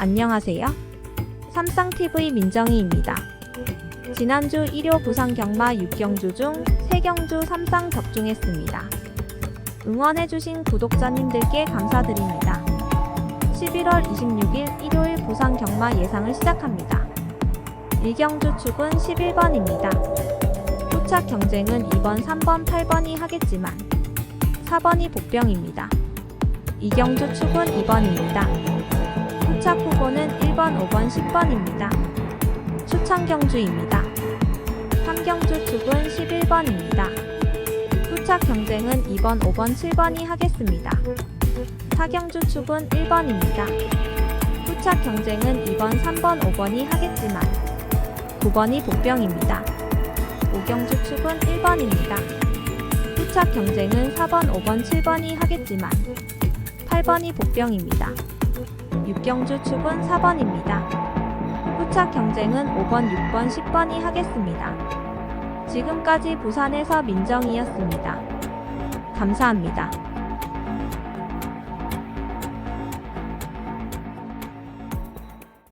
안녕하세요. 삼쌍TV 민정희입니다. 지난주 일요 부산 경마 6경주 중 3경주 삼쌍 적중했습니다. 응원해주신 구독자님들께 감사드립니다. 11월 26일 일요일 부산 경마 예상을 시작합니다. 1경주 축은 11번입니다. 후착 경쟁은 2번, 3번, 8번이 하겠지만 4번이 복병입니다. 2경주 축은 2번입니다. 후착 후보는 1번, 5번, 10번입니다. 추천 경주입니다. 3경주 축은 11번입니다. 후착 경쟁은 2번, 5번, 7번이 하겠습니다. 4경주 축은 1번입니다. 후착 경쟁은 2번, 3번, 5번이 하겠지만 9번이 복병입니다. 5경주 축은 1번입니다. 후착 경쟁은 4번, 5번, 7번이 하겠지만 8번이 복병입니다. 6경주 축은 4번입니다. 후착 경쟁은 5번, 6번, 10번이 하겠습니다. 지금까지 부산에서 민정이었습니다. 감사합니다.